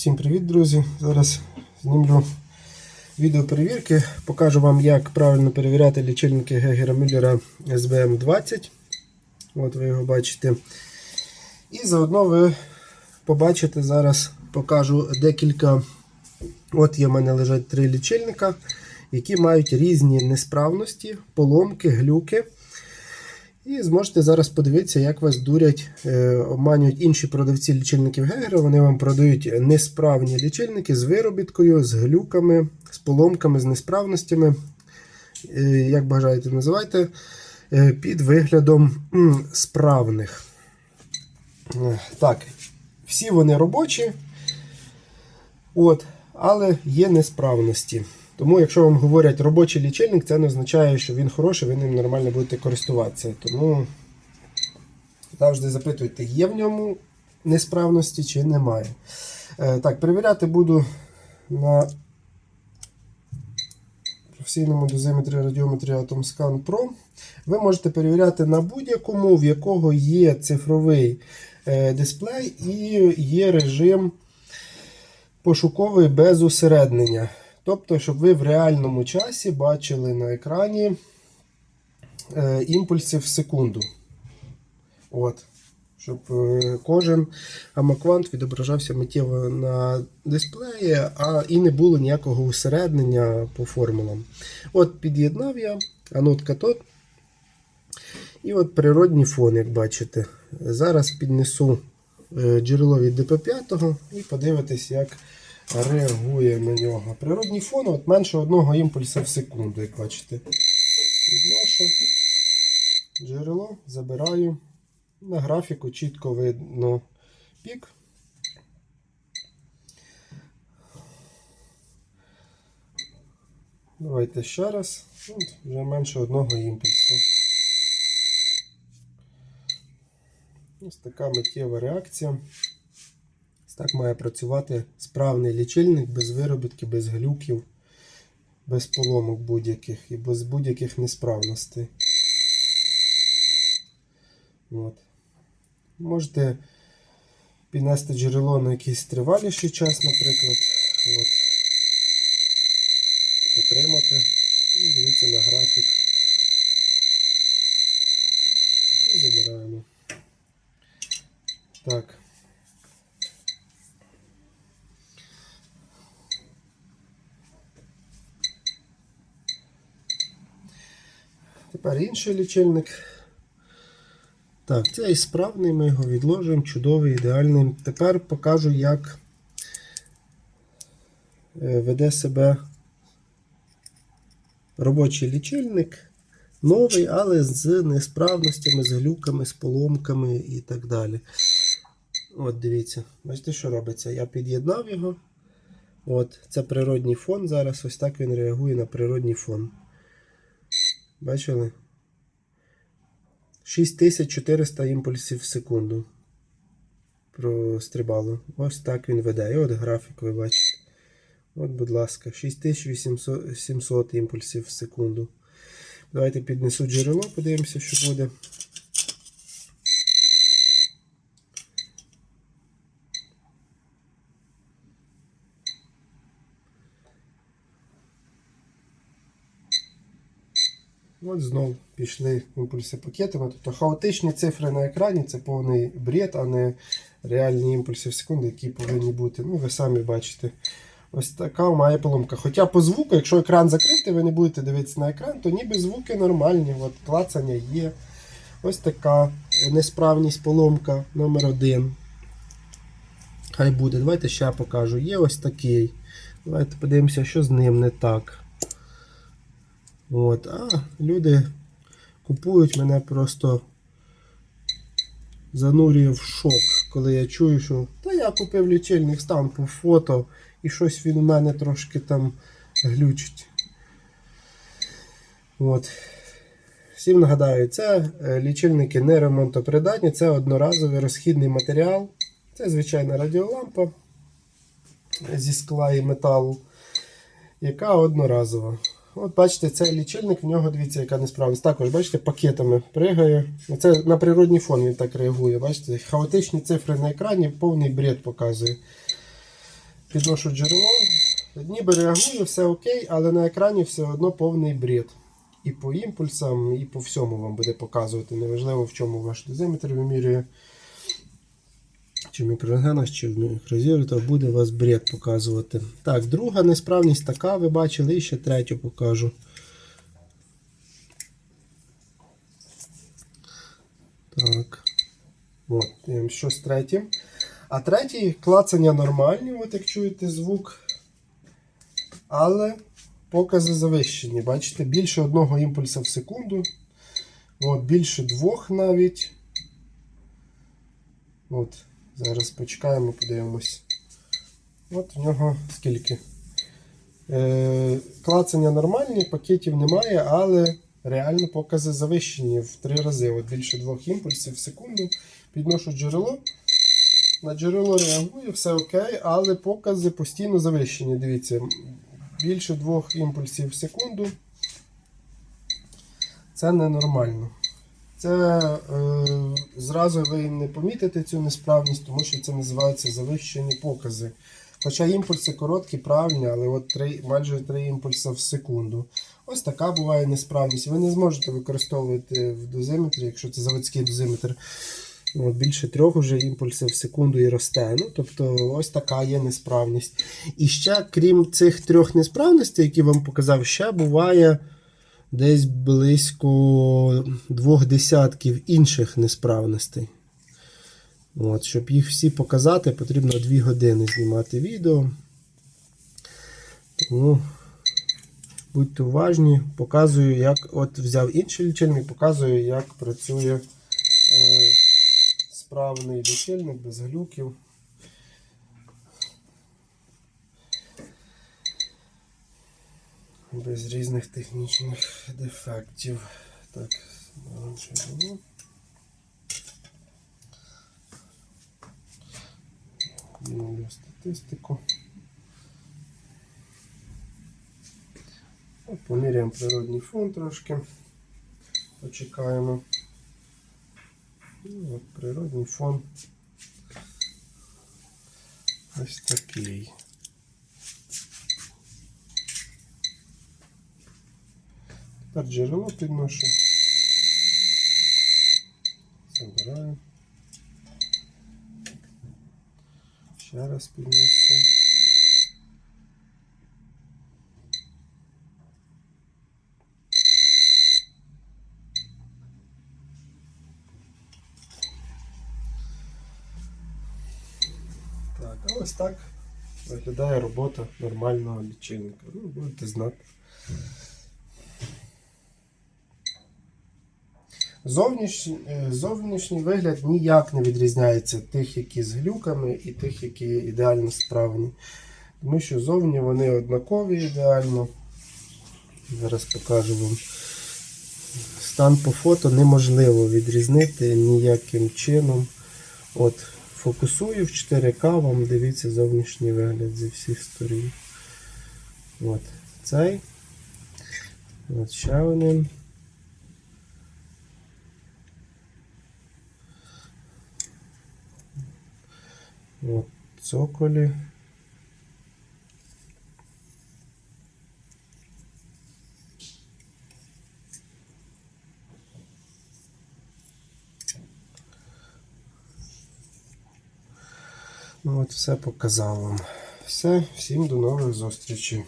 Всім привіт, друзі! Зараз знімлю відео перевірки. Покажу вам, як правильно перевіряти лічильники Гегера Мюллера SBM20. От ви його бачите. І заодно ви побачите зараз, покажу декілька. От є в мене лежать три лічильника, які мають різні несправності, поломки, глюки. І зможете зараз подивитися, як вас дурять, е, обманюють інші продавці лічильників Гегера. Вони вам продають несправні лічильники з виробіткою, з глюками, з поломками, з несправностями. Е, Як бажаєте, називайте, е, під виглядом справних. Так, всі вони робочі, от, але є несправності. Тому, якщо вам говорять робочий лічильник, це не означає, що він хороший, ви ним нормально будете користуватися. Тому завжди запитуйте, є в ньому несправності чи немає. Е, так, перевіряти буду на професійному дозиметрі радіометрі AtomScan Pro. Ви можете перевіряти на будь-якому, в якого є цифровий е, дисплей і є режим пошуковий без усереднення. Тобто, щоб ви в реальному часі бачили на екрані е, імпульси в секунду. От. Щоб е, кожен амаквант відображався миттєво на дисплеї, а і не було ніякого усереднення по формулам. От під'єднав я анод катод. І от природній фон, як бачите. Зараз піднесу е, джерело від ДП5 і подивитись, як реагує на нього. Природній фон от менше одного імпульсу в секунду, як бачите. Підношу джерело, забираю. На графіку чітко видно пік. Давайте ще раз. От, вже менше одного імпульсу. Ось така миттєва реакція. Так має працювати справний лічильник без виробітки, без глюків, без поломок будь-яких і без будь-яких несправностей. От. Можете піднести джерело на якийсь триваліший час, наприклад. От. Потримати. І дивіться на графік. І забираємо. Так. Тепер інший лічильник. Так, цей справний, ми його відложимо, чудовий, ідеальний. Тепер покажу, як е, веде себе робочий лічильник. Новий, але з несправностями, з глюками, з поломками і так далі. От, дивіться, бачите, що робиться? Я під'єднав його. От, Це природній фон. Зараз ось так він реагує на природній фон. Бачили? 6400 імпульсів в секунду. Прострибало. Ось так він веде. І от графік ви бачите. От, будь ласка, 6700 імпульсів в секунду. Давайте піднесу джерело, подивимося, що буде. От знову пішли імпульси пакетами. Тобто хаотичні цифри на екрані це повний бред, а не реальні імпульси в секунду, які повинні бути. Ну, ви самі бачите. Ось така має поломка. Хоча по звуку, якщо екран закритий, ви не будете дивитися на екран, то ніби звуки нормальні. От Клацання є. Ось така несправність поломка номер один. Хай буде. Давайте ще покажу. Є ось такий. Давайте подивимося, що з ним не так. От, А люди купують мене просто занурює в шок, коли я чую, що та я купив лічильник, стан по фото, і щось він у мене трошки там глючить. От. Всім нагадаю, це е, лічильники не ремонтопридатні, це одноразовий розхідний матеріал. Це звичайна радіолампа зі скла і металу, яка одноразова. От бачите, цей лічильник, в нього дивіться, яка несправність. Також, бачите, пакетами пригає. Це на природній фон він так реагує. Бачите, хаотичні цифри на екрані, повний бред показує. підношу джерело. Ніби реагує, все окей, але на екрані все одно повний бред. І по імпульсам, і по всьому вам буде показувати. Неважливо, в чому ваш дозиметр вимірює. Чи в мікрорентгенах, чи в мікрозіру, буде у вас бред показувати. Так, друга несправність така, ви бачили, і ще третю покажу. Так. От, що з третім. А третій клацання нормальні, от як чуєте звук. Але покази завищені. Бачите, більше одного імпульса в секунду. От, більше двох навіть. От, зараз почекаємо, подивимось. От в нього скільки. Е, клацання нормальні, пакетів немає, але реально покази завищені в три рази. От більше двох імпульсів в секунду. Підношу джерело. На джерело реагує, все окей, але покази постійно завищені. Дивіться, більше двох імпульсів в секунду. Це ненормально. Це е, зразу ви не помітите цю несправність, тому що це називається завищені покази. Хоча імпульси короткі, правильні, але от 3, майже 3 імпульси в секунду. Ось така буває несправність. Ви не зможете використовувати в дозиметрі, якщо це заводський дозиметр. От більше трьох вже імпульсів в секунду і росте. Ну, тобто ось така є несправність. І ще, крім цих трьох несправностей, які вам показав, ще буває десь близько двох десятків інших несправностей. От, щоб їх всі показати, потрібно 2 години знімати відео. Тому будьте уважні, показую, як от взяв інший лічильник, показую, як працює е, справний лічильник без глюків. Без різних технічних дефектів. Так, балансуємо. Дивлю статистику. Поміряємо природний фон трошки. Почекаємо. Ну, от, природний фон. Ось такий. Тепер джерело підношу. Забираю. Ще раз піднесу. Так, а ось так виглядає робота нормального лічильника. Ну, будете знати. Зовнішній, е, зовнішній вигляд ніяк не відрізняється тих, які з глюками, і тих, які ідеально справні. Тому що зовні вони однакові ідеально. Зараз покажу вам. Стан по фото неможливо відрізнити ніяким чином. От, фокусую в 4К, вам дивіться зовнішній вигляд зі всіх сторін. От, цей. От ще один. От, цоколі. Ну от все показав вам. Все, всім до нових зустрічей.